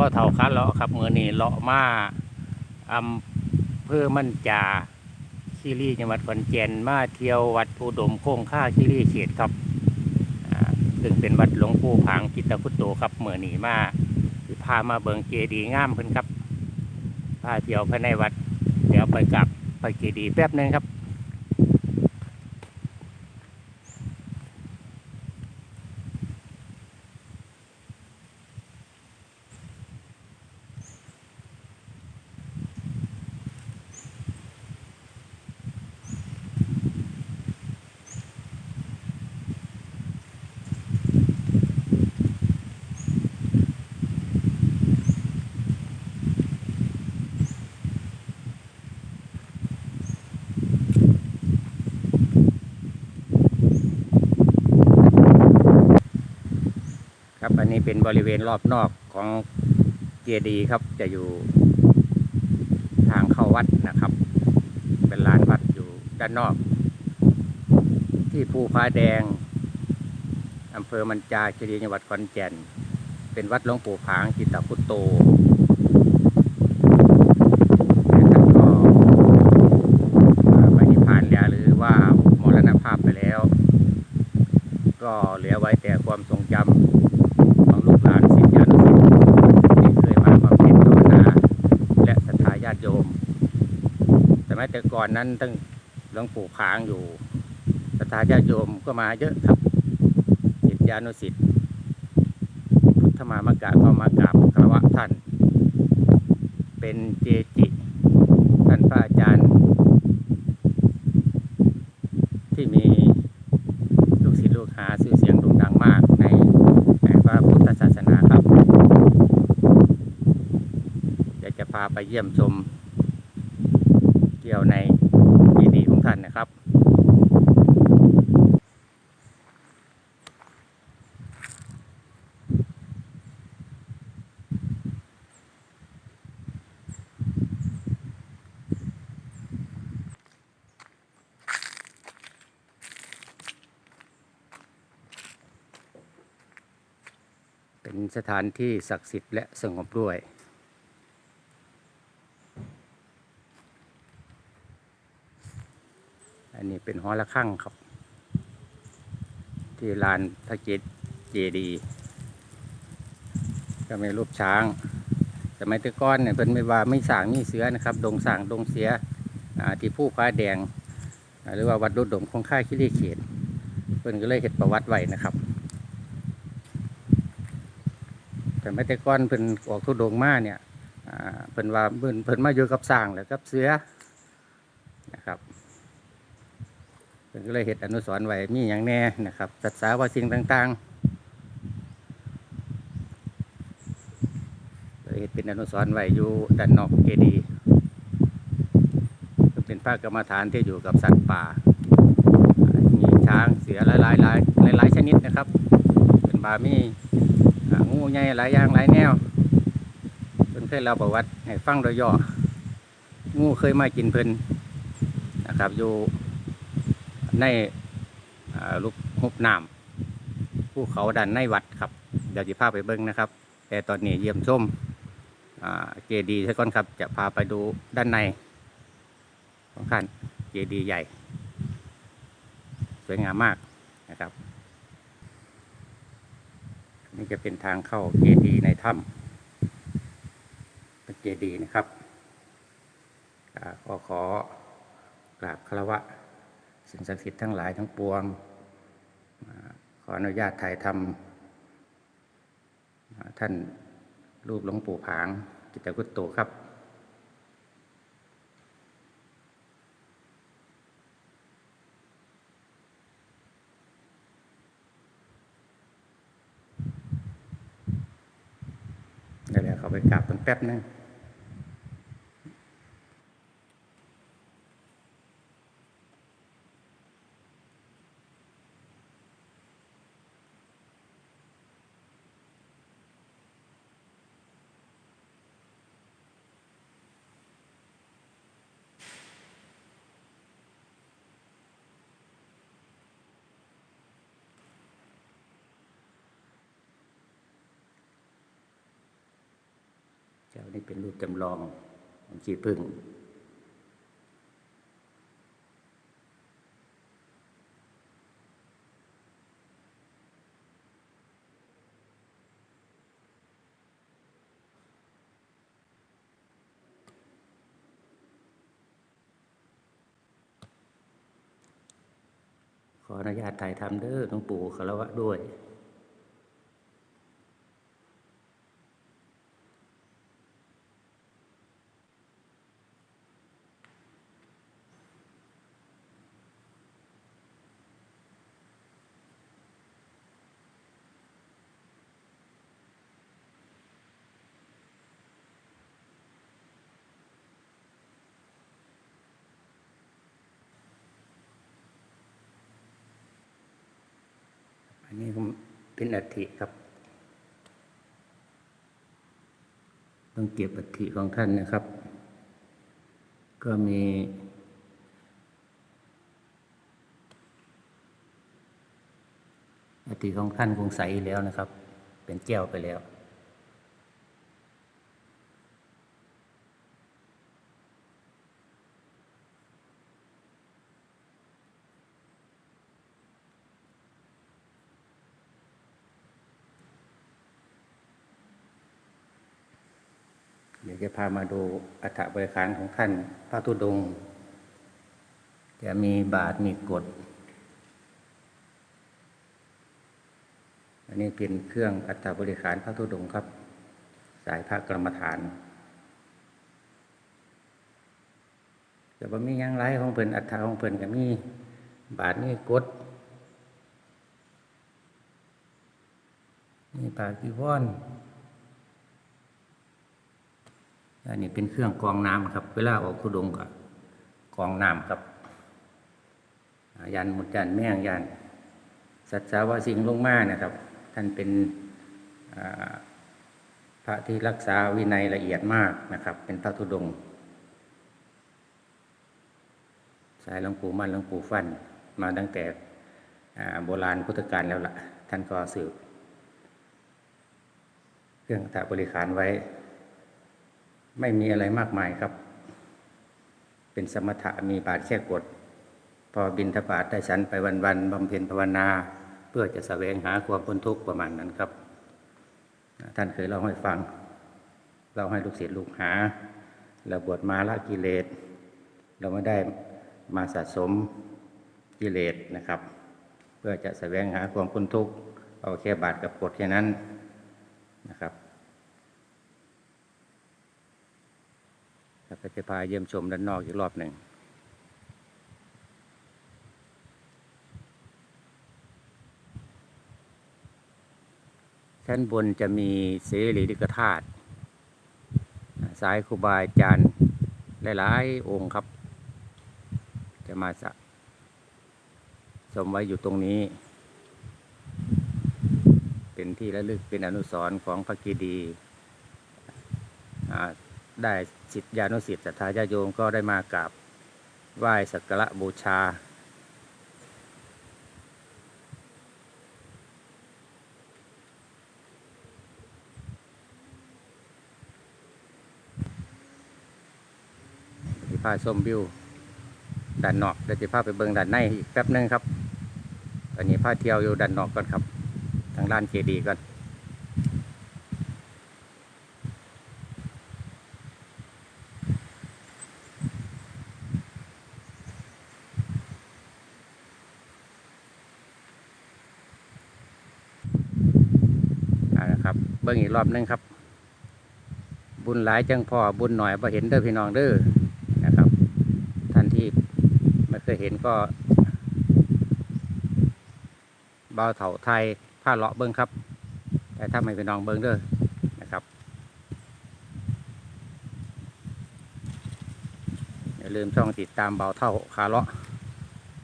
บ่เท่าคันเลาะครับมือนี้เลาะมาอำเภอมั่นจาคีรีจังหวัดขอนแก่นมาเที่ยววัดอุดมโค้งค่าคีรีเขตครับซึ่งเป็นวัดหลวงปู่ผางจิตตพุทโธครับเมื่อนี้มาสิพามาเบิงเจดีงามเพิ่นครับพาเที่ยวภายในวัด เดี๋ยวไปกลับไปเจดีแป๊บนึงครับ ครั บริเวณรอบนอกของเจดีย์ครับ จะอยู่ทางเข้าวัดนะครับ เป็นลานวัดอยู่ด้านนอก ที่ภูผาแดงอำเภอมันจาคีรีจังหวัดขอนแก่น เป็นวัดหลวงปู่ผางจิตตพุตโตและท่านก็ไปนิพานแล้วหรือว่ามรณภาพไปแล้วก็เหลือไว้แต่ความทรงจำของลูกหลานศิษยานุศิษย์ที่เคยมาบำเพ็ญภาวนาและศรัทธาญาติโยมสมัย แต่ก่อนนั้นตั้งหลวงปู่ผางอยู่ศรัทธาญาติโยมก็มาเยอะครับศิษยานุศิษย์พุทธมามากราบก็มากราบคารวะท่าน เป็นเจจิท่านพระอาจารย์ ที่มีลูกศิษย์ลูกหาชื่อเสียงโด่งดังมากในในพระพุทธศาสนาครับเดี๋ยวจะพาไปเยี่ยมชม เกี่ยวในปีดีย์ของท่านนะครับ เป็น สถานที่ศักดิ์สิทธิ์และสงบด้วย อันนี้เป็นหอระฆังครับ ที่ลานพระเจดเจดีก็มีรูปช้างสมัยตะก้อนเนี่ยเป็นไม่ว่าไม่สางมีเสือนะครับ ดงสางดงเสียที่ผู้พ้าแดง หรือว่าวัดดุดมของค่ายคิริเขตเพิ่นก็เลยเห็ดประวัติไว้นะครับ แต่ไม่แต่ก้อนเพิ่นออกทุดงมาเนี่ยเพิ่นว่าเพิ่นเพิ่นมาอยู่กับสร้างแล้วกับเสือนะครับเพิ่นก็เลยเฮ็ดอนุสรณ์ไว้มีอย่างแน่นะครับศึกษาว่าสิ่งต่างๆเลยเฮ็ดเป็นอนุสรณ์ไว้อยู่ด้านนอกเจดีย์เป็นภาคกรรมฐานที่อยู่กับสัตว์ป่า มีช้างเสือหลายๆหลายหลายหลายชนิดนะครับ เป็นบามี่ ใหญ่หลายอย่างหลายแนวเพิ่นเคยเล่าประวัติให้ฟังโดยย่องูเคยมากินเพิ่นนะครับ อยู่ในลูกหุบน้ำภูเขาดันในวัดครับ เดี๋ยวจะพาไปเบิ้งนะครับ แต่ตอนนี้เยี่ยมชมเจดีย์ใช่ก่อนครับ จะพาไปดูด้านในของท่านเจดีย์ใหญ่ สวยงามมากนะครับ นี่จะเป็นทางเข้าเจดีย์ในถ้ำเป็นเจดีย์นะครับก็ขอขอกราบคารวะสิ่งศักดิ์สิทธิ์ทั้งหลายทั้งปวง ขออนุญาตถ่ายทำท่านรูปหลวงปู่ผาง จิตตกุตโตครับ เดี๋ยวเขา ไปกราบเพิ่นแป๊บนึง จ้านี่เป็นรูปจำลองของขี้ผึ้งขออนุญาตถ่ายทำเด้อหลวงปู่คารวะด้วย อันนี้ก็ เป็นอัฐิครับต้องเก็บอัฐิของท่านนะครับ ก็มีอัฐิของท่านคงใส่แล้วนะครับ เป็นแก้วไปแล้ว เดี๋ยวจะพามาดูอัฐบริการของท่านพระธุดงค์จะมีบาทมีกฎอันนี้เป็นเครื่องอัฐบริการพระธุดงค์ครับ สายพระกรรมฐานแต่ว่ามียังไรของเพิ่นอัฐของเพิ่นก็มีบาทมีกฎมีปากีวอน อันนี้เป็นเครื่องกรองน้ำครับ เวลาออกทุดงกับกรองน้ำครับอ่ายันหมุดยันแม่งยันสัจจาวาสิงลงมานะครับ ท่านเป็นพระที่รักษาวินัยละเอียดมากนะครับ เป็นพระธุดง สายหลวงปู่มั่นหลวงปู่ฟันมาตั้งแต่โบราณพุทธกาลแล้วล่ะ ท่านก็สืบเครื่องตาบริขารไว้ ไม่มีอะไรมากมายครับ เป็นสมถะมีบาทแค่กด พอบินทบาทได้ฉันไปวันๆบำเพ็ญภาวนา เพื่อจะแสวงหาความพ้นทุกข์ประมาณนั้นครับ ท่านเคยเล่าให้ฟังเราให้ลูกศิษย์ลูกหา เราบวชมาละกิเลส เราไม่ได้มาสะสมกิเลสนะครับ เพื่อจะแสวงหาความพ้นทุกข์เอาแค่บาทกับกดแค่นั้นนะครับ แล้วก็จะพาเยี่ยมชมด้านนอกอีกรอบหนึ่งชั้นบนจะมีเสรีลิกธาตุสายครูบาอาจารย์หลาย ๆ องค์ครับ จะมาสะสมไว้อยู่ตรงนี้ เป็นที่ระลึกเป็นอนุสรณ์ของพระกีดีได้ สิทธิานุสิทธิ์ศรัทธาญาโยมก็ได้มากราบไหว้สักการะบูชาที่พาส้มวิวด้านนอกเดี๋ยวจะพาไปเบิงด้านในอีกแป๊บหนึงครับตอนนี้พาเที่ยวอยู่ด้านนอกก่อนครับ ทางด้านเจดีก่อน อ่านะครับ เบิ่ง อีกรอบนึงครับ บุญหลายจังพอบุญหน่อยพอเห็นเด้อพี่น้องเด้อนะครับ ท่านที่ไม่เคยเห็นก็เบาวเถาไทยผ้าเลาะเบิ้งครับ แต่ถ้าไม่พี่น้องเบิ้งเด้อนะครับอย่าลืมช่องติดตามเบาเท่าขาเลาะ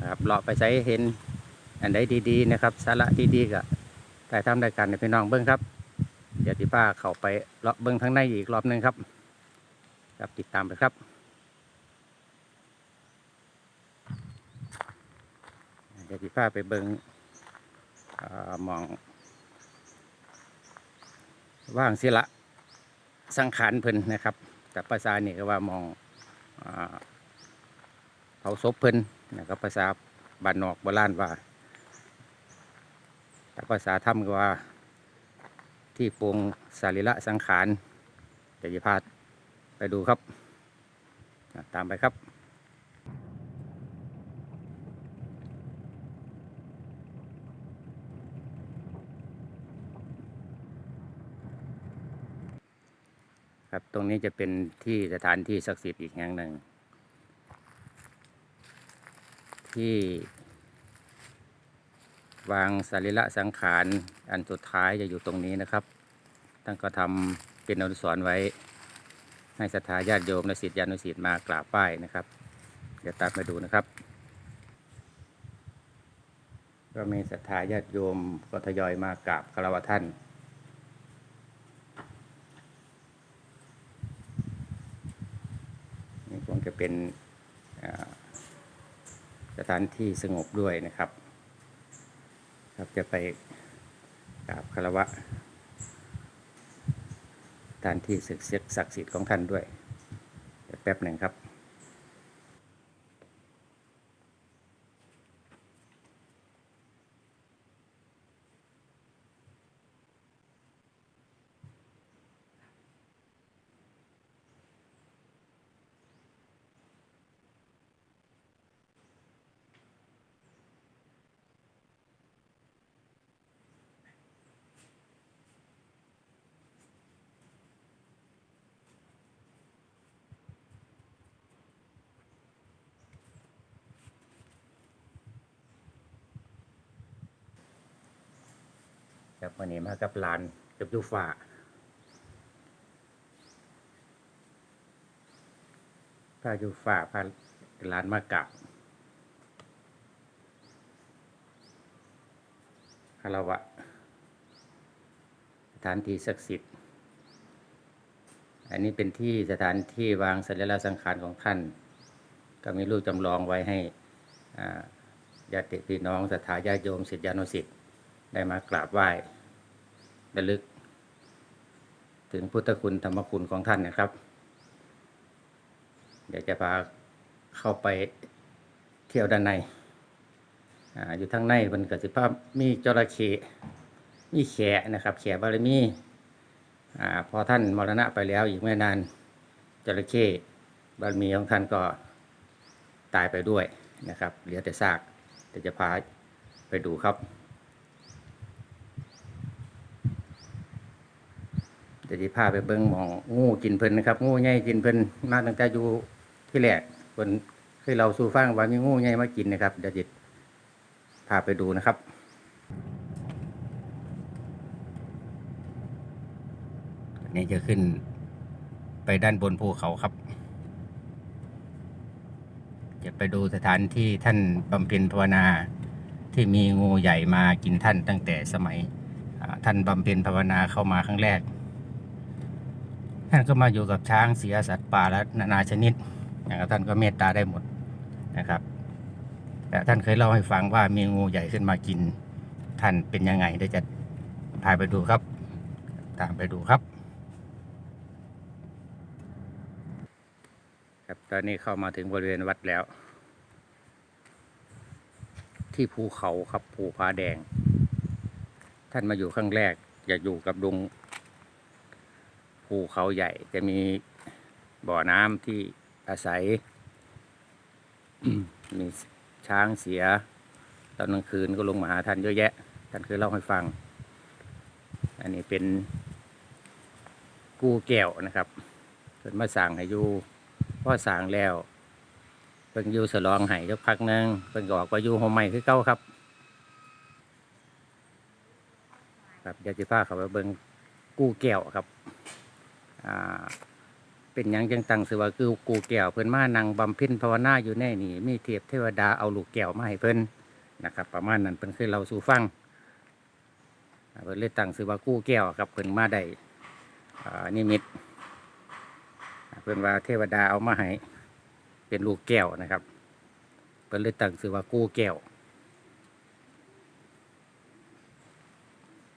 นะครับเลาะไปใช้เห็นอันใดดีๆนะครับ สาระดีๆก็แต่ทำรายการในพี่น้องเบิ้งครับ ดี๋ยวที่ป้าเข้าไปเลาะเบิ้งทั้งในอีกรอบหนึ่งครับ ครับติดตามไปครับเดี๋ยวที่ป้าไปเบิ้งอมอง ว่างสิละสังขารเพิ่นนะครับ แต่ภาษาเนี่ยก็ว่ามองเผาศพเพิ่นนะครับภาษาบ้านนอกโบราณว่าแต่ภาษาธรรมก็ว่า ที่ปรงสรีระสังขารเดี๋ยวจะพาไปดูครับ ตามไปครับครับตรงนี้จะเป็นที่สถานที่ศักดิ์สิทธิ์อีกแห่งหนึ่ง ที่ วางสรีระสังขารอันสุดท้ายจะอยู่ตรงนี้นะครับท่านก็ทำเป็นอนุสรณ์ไว้ ให้ศรัทธาญาติโยมและศิษยานุศิษย์มากราบไหว้นะครับ เดี๋ยวตามมาดูนะครับ ก็มีศรัทธาญาติโยมก็ทยอยมากราบคารวะท่านนี่คงจะเป็นสถานที่สงบด้วยนะครับ ครับจะไปกราบคารวะสถานที่ศึกศักดิ์สิทธิ์ของท่านด้วยแป๊บหนึ่งครับ วันนี้มากับหลานกับยูฟ้าพายูฟ้าพาหลานมากับคารวะสถานที่ศักดิ์สิทธิ์ อันนี้เป็นที่สถานที่วางสัญลักษณ์สังขารของท่าน ก็มีรูปจำลองไว้ให้ญาติพี่น้องศรัทธาญาติโยมศิษยานุศิษย์ได้มากราบไหว้ ระลึก ถึงพุทธคุณธรรมคุณของท่านนะครับ เดี๋ยวจะพาเข้าไปเที่ยวด้านในออยู่ทางในมันกสิภาพมีจระเข้มีแขะนะครับ แขะบารมีอพอท่านมรณะไปแล้วอีกไม่นานจระเข้บารมีของท่านก็ตายไปด้วยนะครับ เหลือแต่ซากเดี๋ยวจะพาไปดูครับ เดี๋ยวจะพาไปเบิ้งหมองงูกินเพิ่นนะครับงูใหญ่กินเพิ่นมาตั้งแต่อยู่ที่แรกเพิ่นเคยเราสู่ฟังว่ามีงูใหญ่มากินนะครับเดี๋ยวจะพาไปดูนะครับอันนี้จะขึ้นไปด้านบนภูเขาครับ จะไปดูสถานที่ท่านบำเพ็ญภาวนาที่มีงูใหญ่มากินท่านตั้งแต่สมัยท่านบำเพ็ญภาวนาเข้ามาครั้งแรก ท่านก็มาอยู่กับช้างเสียสัตว์ป่าและนานาชนิดนะครับท่านก็เมตตาได้หมดนะครับแต่ท่านเคยเล่าให้ฟังว่ามีงูใหญ่ขึ้นมากิน ท่านเป็นยังไงเดี๋ยวจะพาไปดูครับ ตามไปดูครับ ครับตอนนี้เข้ามาถึงบริเวณวัดแล้ว ที่ภูเขาครับภูผาแดง ท่านมาอยู่ครั้งแรก อยากอยู่กับดง ภูเขาใหญ่จะมีบ่อน้ำที่อาศัย มีช้างเสีย ตอนกลางคืนก็ลงมาหาท่านเยอะแยะ ท่านเคยเล่าให้ฟัง อันนี้เป็นกู้แก้วนะครับเพิ่นมาสั่งให้อยู่พ่อสั่งแล้วเพิ่นอยู่สลองให้สักพักนึงเพิ่นกออกไปอยู่โฮมใหม่คือเก้าครับ ครับเดี๋ยวจะพาเขาไปเบิ่งกู้แก้วครับ เป็นยังจังตังสือว่าคือกูแก้วเพิ่นมานั่งบำเพ็ญภาวนาอยู่แน่นี่มีเทพเทวดาเอาลูกแก้วมาให้เพิ่นนะครับ ประมาณนั้นเพิ่นเคยเล่าสู่ฟังเพิ่นเลยตั้งชื่อว่ากู้แก้วครับเพิ่นมาได้อานิมิตเพิ่นว่าเทวดาเอามาให้เป็นลูกแก้วนะครับเพิ่นเลยตั้งชื่อว่ากู้แก้ว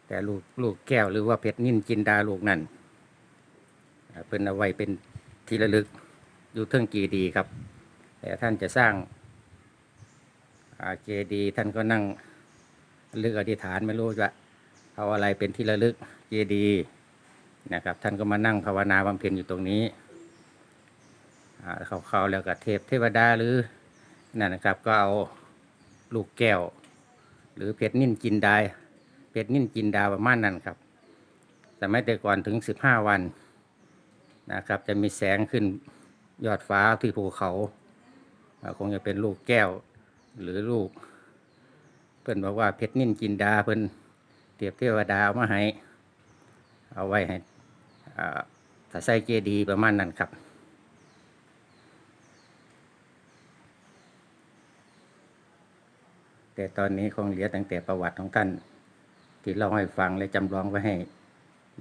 แต่ลูกลูกแก้วหรือว่าเพชรนินจินดาลูกนั่น เพิ่นเอาไว้เป็นที่ระลึกอยู่เทิงเจดีครับ แต่ท่านจะสร้างาเจดีท่านก็นั่งเลึกอธิษฐานไม่รู้จะเอาอะไรเป็นที่ระลึกเจดีนะครับ ท่านก็มานั่งภาวนาบำเพ็ญอยู่ตรงนี้อ่าเขาๆแล้วก็เทพเทวดาหรือนั่นนะครับ ก็เอาลูกแก้ว หรือเพชรนิ่นจินดาเพชรนิ่นจินดาประมาณนั้นครับ แต่ไม่แต่ก่อนถึงสิบห้าวัน นะครับ จะมีแสงขึ้นยอดฟ้าที่ภูเขา คงจะเป็นลูกแก้วหรือลูก เพิ่อนบอกว่าเพชรนิ่นจินดาเพิ่อนเทียบเทวดาเอามาให้เอาไว้ให้ถ้าใส่เจดีประมาณนั้นครับแต่ตอนนี้คงเหลือตั้งแต่ประวัติของท่านที่เล่าให้ฟังและจำลองไว้ให้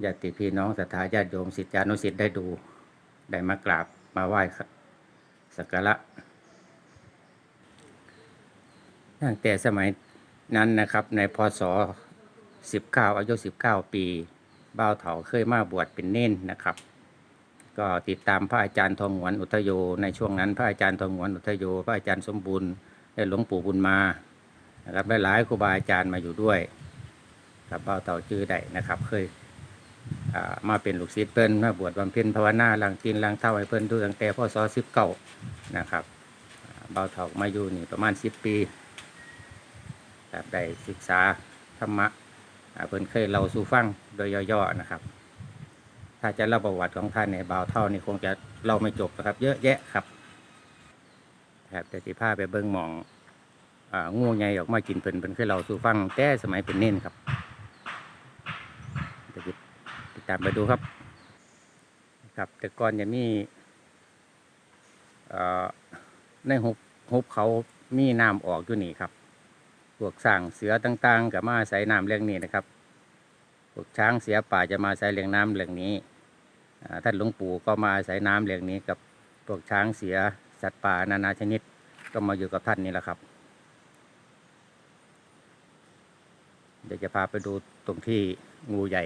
ญาติพี่น้องศรัทธาญาติโยมศิษยานุศิษย์ได้ดู ได้มากราบมาไหว้สักการะตั้งแต่สมัยนั้นนะครับ ในพศ 19 อายุ 19 ปีบ่าวเถาเคยมาบวชเป็นเน้นนะครับ ก็ติดตามพระอาจารย์ทองหวนอุทโย ในช่วงนั้นพระอาจารย์ทองหวนอุทโย พระอาจารย์สมบูรณ์และหลวงปู่บุญมานะครับหลายครูบาอาจารย์มาอยู่ด้วย กับเบ้าเต่าจื้อได้นะครับ เคย มาเป็นลูกศิษย์เพิ่นมาบวชบำเพ็ญภาวนาหลังกินหลังเท่าให้เพิ่นดูตั้งแต่พศสิบเก้านะครับอ่าเบาเต่ามาอยู่นี่ประมาณสิบปีแบบได้ศึกษาธรรมะเพิ่นเคยเล่าสู่ฟังโดยย่อๆนะครับ ถ้าจะเล่าประวัติของท่านในบาวเท่านี่คงจะเล่าไม่จบนะครับ เยอะแยะครับครับแต่ที่พาไปเบิ้งหมองอ่างูใหญ่ออกมากินเพิ่นเพิ่นเคยเล่าสู่ฟังแต่สมัยเป็นเน้นครับ ตามไปดูครับครับ แต่ก่อนจะมีในหุบหุบเขามีน้ำออกอยู่นี่ครับพวกสร้างเสือต่างๆกับมาอาศัยน้ำเรื่องนี้นะครับ พวกช้างเสียป่าจะมาอาศัยเลี้ยงน้ำเรื่องนี้ท่านหลวงปู่ก็มาอาศัยน้ำเรื่องนี้กับพวกช้างเสียสัตว์ป่านานาชนิดก็มาอยู่กับท่านนี่แหละครับ เดี๋ยวจะพาไปดูตรงที่งูใหญ่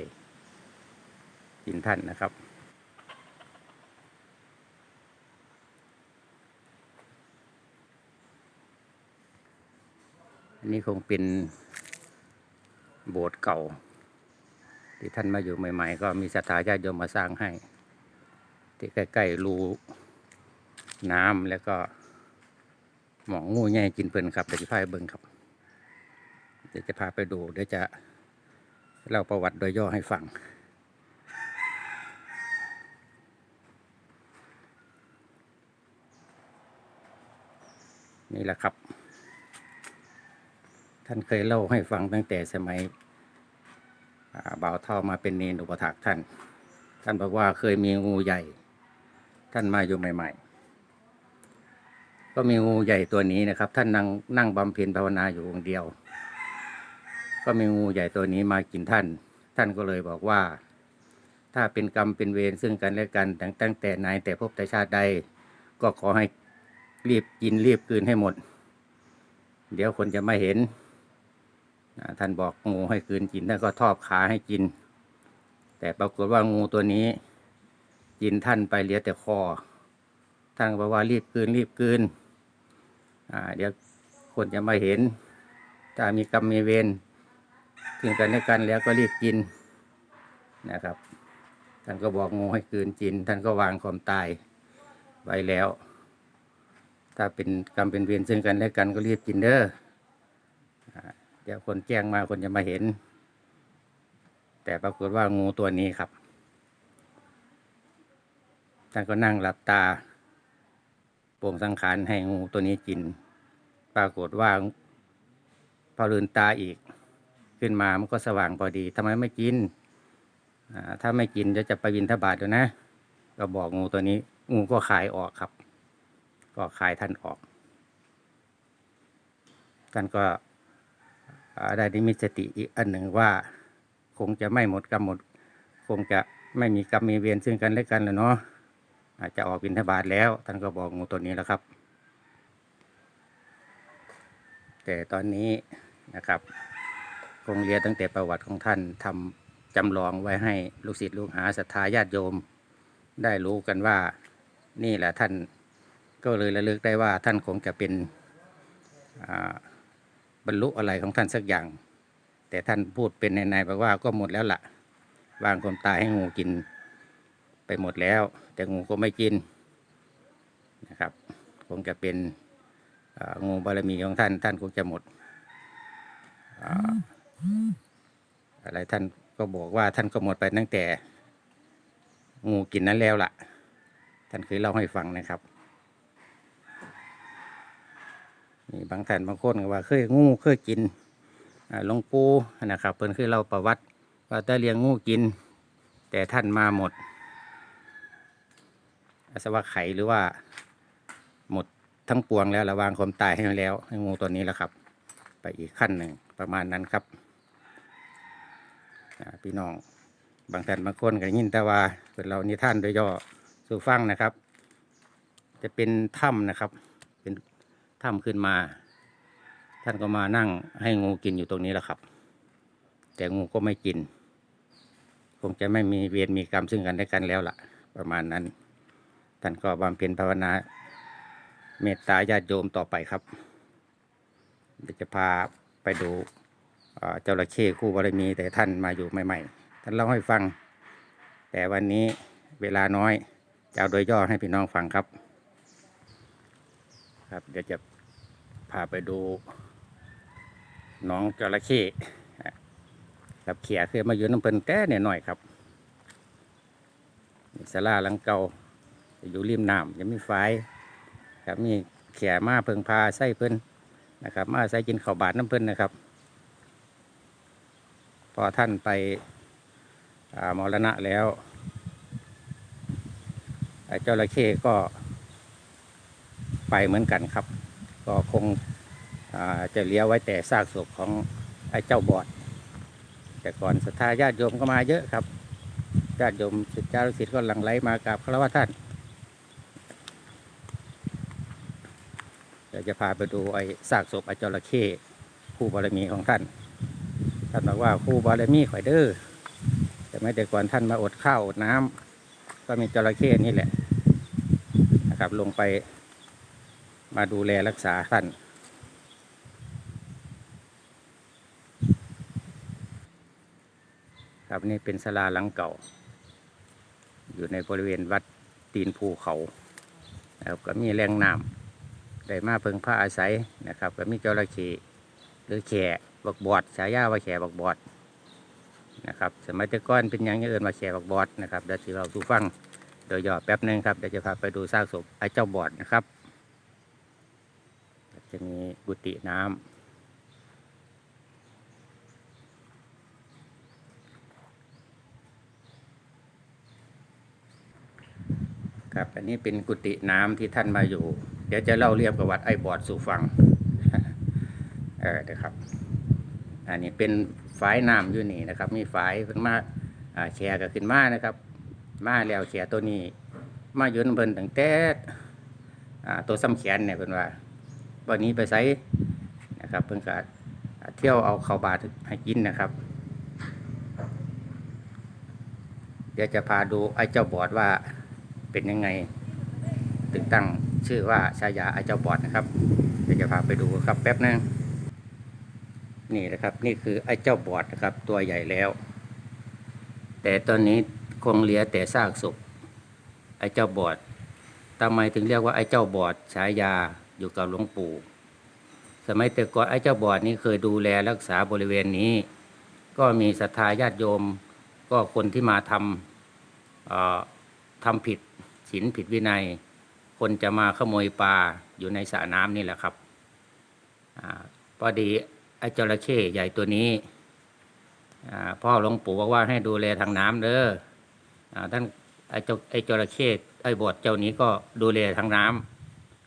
กินท่านนะครับ อันนี้คงเป็นโบสถ์เก่า ที่ท่านมาอยู่ใหม่ ๆ ก็มีศรัทธาญาติโยมมาสร้างให้ ที่ใกล้ๆรูน้ำแล้วก็หมองงูใหญ่กินเพลินครับเดี๋ยวจะพาไปเบิ่งครับ เดี๋ยวจะพาไปดูเดี๋ยวจะเล่าประวัติโดยย่อให้ฟัง นี่แหละครับ ท่านเคยเล่าให้ฟังตั้งแต่สมัยบ่าวเท่ามาเป็นเนนอุปถักท่าน ท่านบอกว่าเคยมีงูใหญ่ ท่านมาอยู่ใหม่ ๆ ก็มีงูใหญ่ตัวนี้นะครับ ท่านนั่งนั่งบำเพ็ญภาวนาอยู่องเดียว ก็มีงูใหญ่ตัวนี้มากินท่าน ท่านก็เลยบอกว่า ถ้าเป็นกรรมเป็นเวรซึ่งกันและกันตั้งตั้งแต่ไหนแต่พบแต่ชาติใดก็ขอให้ รีบกินรีบกืนให้หมด เดี๋ยวคนจะไม่เห็นท่านบอกงูให้กืนกินท่านก็ทอบขาให้กิน แต่ปรากฏว่างูตัวนี้ กินท่านไปเหลือแต่คอท่านก็บอกว่ารีบกืนรีบกืนเดี๋ยวคนจะไม่เห็นถ้ามีกรรมมีเวรถึงกันและกันแล้วก็รีบกินนะครับ ท่านก็บอกงูให้กืนกิน ท่านก็วางความตายไว้แล้ว ถ้าเป็นกรรมเป็นเวรซึ่งกันและกันก็รีบกินเด้อเดี๋ยวคนแจ้งมาคนจะมาเห็น แต่ปรากฏว่างูตัวนี้ครับท่านก็นั่งหลับตาโป่งสังขารให้งูตัวนี้กิน ปรากฏว่าพอลืนตาอีกขึ้นมามันก็สว่างพอดีทำไมไม่กินถ้าไม่กินจะจะไปบินทบาทอยู่นะ ก็บอกงูตัวนี้ งูก็ขายออกครับ ก็ขายท่านออก ท่านก็อ่าได้นิมิตสติอีกอันหนึ่งว่า คงจะไม่หมดกรรมหมด คงจะไม่มีกรรมมีเวรซึ่งกันและกันแล้วเนาะอาจจะออกบินทบาทแล้ว ท่านก็บอกงูตัวนี้แล้วครับ แต่ตอนนี้นะครับ คงเรียนตั้งแต่ประวัติของท่านทำจำลองไว้ให้ลูกศิษย์ลูกหาศรัทธาญาติโยม ได้รู้กันว่านี่แหละท่าน ก็เลยระลึกได้ว่าท่านคงจะเป็นบรรลุอะไรของท่านสักอย่าง แต่ท่านพูดเป็นในๆบอกว่าก็หมดแล้วละ่ะวางคนตายให้งูกินไปหมดแล้ว แต่งูก็ไม่กินนะครับ คงจะเป็นงูบารมีของท่าน ท่านคงจะหมดอะไรท่านก็บอกว่าท่านก็หมดไปตั้งแต่ งูกินนั้นแล้วล่ะ ท่านเคยเล่าให้ฟังนะครับ นี่บางท่านบางคนก็ว่าเคยงูเคยกินหลวงปู่นะครับเพิ่นเคยเล่าประวัติว่าแต่เลี้ยงงูกิน แต่ท่านมาหมดอาสวะไขหรือว่า หมดทั้งปวงแล้วระวางความตายให้แล้วให้งูตัวนี้แล้วครับ ไปอีกขั้นหนึ่งประมาณนั้นครับพี่น้องบางท่านบางคนก็ยินแต่ว่าเป็นเรานิท่านโดยย่อสู่ฟังนะครับ จะเป็นถ้ำนะครับ ถ้ำขึ้นมา ท่านก็มานั่งให้งูกินอยู่ตรงนี้แหละครับ แต่งูก็ไม่กิน คงจะไม่มีเวรมีกรรมซึ่งกันและกันแล้วล่ะ ประมาณนั้น ท่านก็บำเพ็ญภาวนา เมตตาญาติโยมต่อไปครับเดี๋ยวจะพาไปดูเอ่อเจ้าระเข้คู่บารมีแต่ท่านมาอยู่ใหม่ ๆ ท่านเล่าให้ฟัง แต่วันนี้เวลาน้อยจะเอาโดยย่อให้พี่น้องฟังครับ ครับเดี๋ยวจะ พาไปดูน้องจระเข้กับเขียเคยมาอยู่น้ำเพิ่นแต่เนี่ยหน่อยครับนี่ศาลาหลังเก่าอยู่ริมน้ำยังมีไฟครับมีเขียมาเพิงพาใส่เพิ่นนะครับ มาใส่กินข้าวบาทน้ำเพิ่นนะครับ พอท่านไปมรณะแล้วไอ้จระเข้ก็ไปเหมือนกันครับ ก็คงจะเลี้ยวไว้แต่ซากศพของไอ้เจ้าบอด แต่ก่อนศรัทธาญาติโยมก็มาเยอะครับญาติโยมศิษยานุศิษย์ก็หลั่งไหลมากราบคารวะท่านเดี๋ยวจะพาไปดูไอ้ซากศพไอ้จระเข้คู่บารมีของท่าน ท่านบอกว่าคู่บารมีข่อยเด้อแต่ไม่แต่ก่อนท่านมาอดข้าวอดน้ำก็มีจระเข้นี่แหละนะครับลงไป มาดูแลรักษาท่านครับนี่เป็นศาลาหลังเก่า อยู่ในบริเวณวัดตีนภูเขานะครับก็มีแรงน้ำได้มาเพิ่งผ้าอาศัยนะครับ ก็มีจระเข้หรือแข่บักบอดฉายาว่าแข่บักบอดนะครับสมัยต่ก่อนเป็นยังอย่างอื่นมาแชร์บักบอดนะครับเดี๋ยวที่เราดูฟังโดยย่อแป๊บหนึงครับเดี๋ยวจะพาไปดูซากศพไอ้เจ้าบอดนะครับ จะมีกุฏิน้ำครับ อันนี้เป็นกุฏิน้ำที่ท่านมาอยู่ เดี๋ยวจะเล่าเรียบประวัติไอ้บอดสู่ฟัง เออเดี๋ยวครับ อันนี้เป็นฝายน้ำอยู่นี่นะครับ มีฝายเพิ่งมาแชร์ก็ขึ้นมานะครับ มาแล้วแชร์ตัวนี้ มาอยู่นเพิ่นตั้งแต่ตัวซ้ำแขนเนี่ยเพิ่นว่า วันนี้ไปไสนะครับเพิ่นก็อ่าเที่ยวเอาข้าวบาทให้กินนะครับ เดี๋ยวจะพาดูไอ้เจ้าบอดว่าเป็นยังไงถึงตั้งชื่อว่าชายาไอ้เจ้าบอดนะครับเดี๋ยวจะพาไปดูครับแป๊บนึงนี่นะครับนี่คือไอ้เจ้าบอดนะครับ ตัวใหญ่แล้ว แต่ตอนนี้คงเหลือแต่ซากศพไอ้เจ้าบอดทำไมถึงเรียกว่าไอ้เจ้าบอดฉายา อยู่กับหลวงปู่ สมัยแต่ก่อนไอ้เจ้าบอดนี้เคยดูแลรักษาบริเวณนี้ ก็มีศรัทธาญาติโยม ก็คนที่มาทำทำผิดศีลผิดวินัย คนจะมาขโมยปลาอยู่ในสระน้ำนี่แหละครับอพอดีไอ้จระเข้ใหญ่ตัวนี้พ่อหลวงปู่บอกว่าให้ดูแลทางน้ำเด้อท่านไอ้เจ้าไอ้จระเข้ไอ้บอดเจ้านี้ก็ดูแลทางน้ำ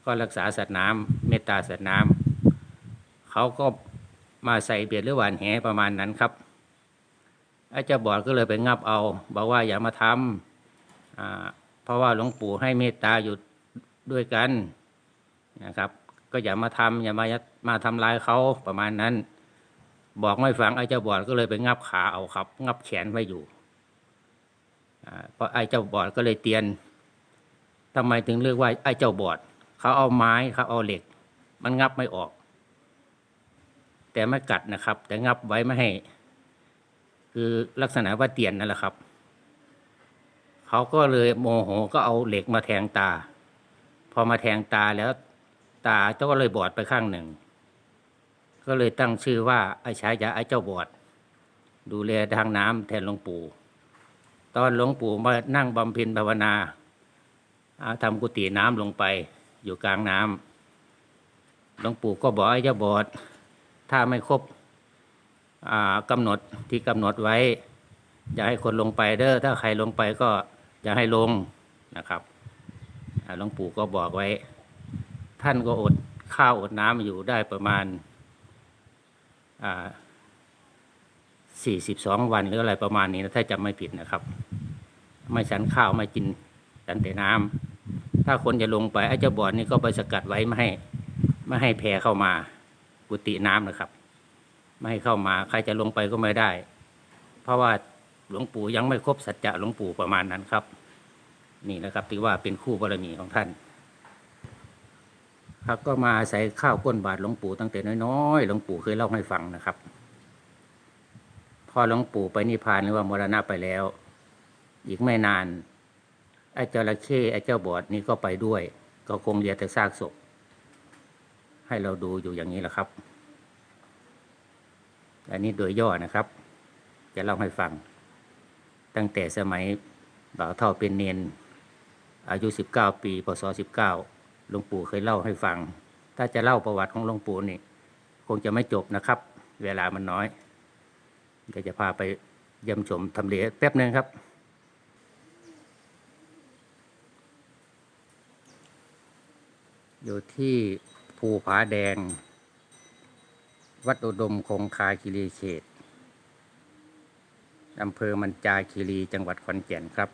ก็รักษาสัตว์น้ำเมตตาสัตว์น้ำเขาก็มาใส่เบียดหรือหวานแหประมาณนั้นครับไอ้เจ้าบอดก็เลยไปงับเอา บอกว่าอย่ามาทำเพราะว่าหลวงปู่ให้เมตตาอยู่ด้วยกันนะครับ ก็อย่ามาทำอย่ามามาทำลายเขาประมาณนั้น บอกไม่ฟังไอ้เจ้าบอดก็เลยไปงับขาเอาครับ งับแขนไว้อยู่เพราะไอ้เจ้าบอดก็เลยเตียนทำไมถึงเรียกว่าไอ้เจ้าบอด เขาเอาไม้เขาเอาเหล็ก มันงับไม่ออก แต่ไม่กัดนะครับ แต่งับไว้ไม่ให้ คือลักษณะว่าเตียนนั่นแหละครับ เขาก็เลยโมโหก็เอาเหล็กมาแทงตา พอมาแทงตาแล้วตาเจ้าก็เลยบอดไปข้างหนึ่ง ก็เลยตั้งชื่อว่าไอ้ชายาไอ้เจ้าบอด ดูแลทางน้ำแทนหลวงปู่ ตอนหลวงปู่มานั่งบำเพ็ญภาวนาอ่าทำกุฏิน้ำลงไป อยู่กลางน้ำหลวงปู่ก็บอกไอ้เจ้าบอด ถ้าไม่ครบอ่ากำหนดที่กำหนดไว้ อย่าให้คนลงไปเด้อถ้าใครลงไปก็อย่าให้ลงนะครับหลวงปู่ก็บอกไว้ ท่านก็อดข้าวอดน้ำอยู่ได้ประมาณสี่สิบสองวันหรืออะไรประมาณนี้นะถ้าจำไม่ผิดนะครับ ไม่ฉันข้าวไม่กินฉันแต่น้ำ ถ้าคนจะลงไปไอ้เจ้าบ่อดนี่ก็ไปสกัดไว้ไม่ให้ไม่ให้แพรเข้ามากุฏิน้ำนะครับ ไม่ให้เข้ามาใครจะลงไปก็ไม่ได้ เพราะว่าหลวงปู่ยังไม่ครบสัจจะหลวงปู่ประมาณนั้นครับ นี่นะครับที่ว่าเป็นคู่บารมีของท่านครับก็มาอาศัยข้าวก้นบาทหลวงปู่ตั้งแต่น้อยๆหลวงปู่เคยเล่าให้ฟังนะครับพอหลวงปู่ไปนิพพานหรือว่ามรณะไปแล้ว อีกไม่นาน ไอ้จระเข้ไอ้เจ้าบอดนี่ก็ไปด้วย ก็คงเหลือแต่ซากศพ ให้เราดูอยู่อย่างนี้แหละครับ อันนี้โดยย่อนะครับ จะเล่าให้ฟัง ตั้งแต่สมัยบ่าวเท่าเป็นเนนอายุสิบเก้าปีพศสิบเก้าหลวงปู่เคยเล่าให้ฟัง ถ้าจะเล่าประวัติของหลวงปู่นี่ คงจะไม่จบนะครับ เวลามันน้อยเดี๋ยวจะพาไปเยี่ยมชมทำเลแป๊บหนึ่งครับ อยู่ที่ภูผาแดง วัดอุดมคงคาคีรีเขตอำเภอมันจาคีรีจังหวัดขอนแก่นครับ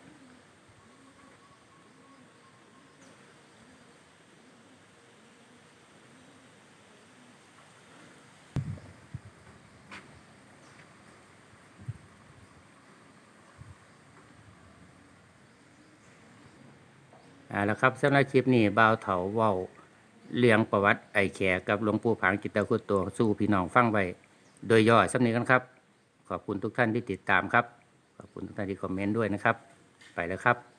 อ่าแล้วครับสำหรับคลิปนี้บ่าวเถาเว้า เลียงประวัติไอแขกกับหลวงปู่ผางจิตตคุตโตสู้พี่น้องฟังไว้ โดยย่อสำเนีกันครับ ขอบคุณทุกท่านที่ติดตามครับ ขอบคุณทุกท่านที่คอมเมนต์ด้วยนะครับ ไปแล้วครับ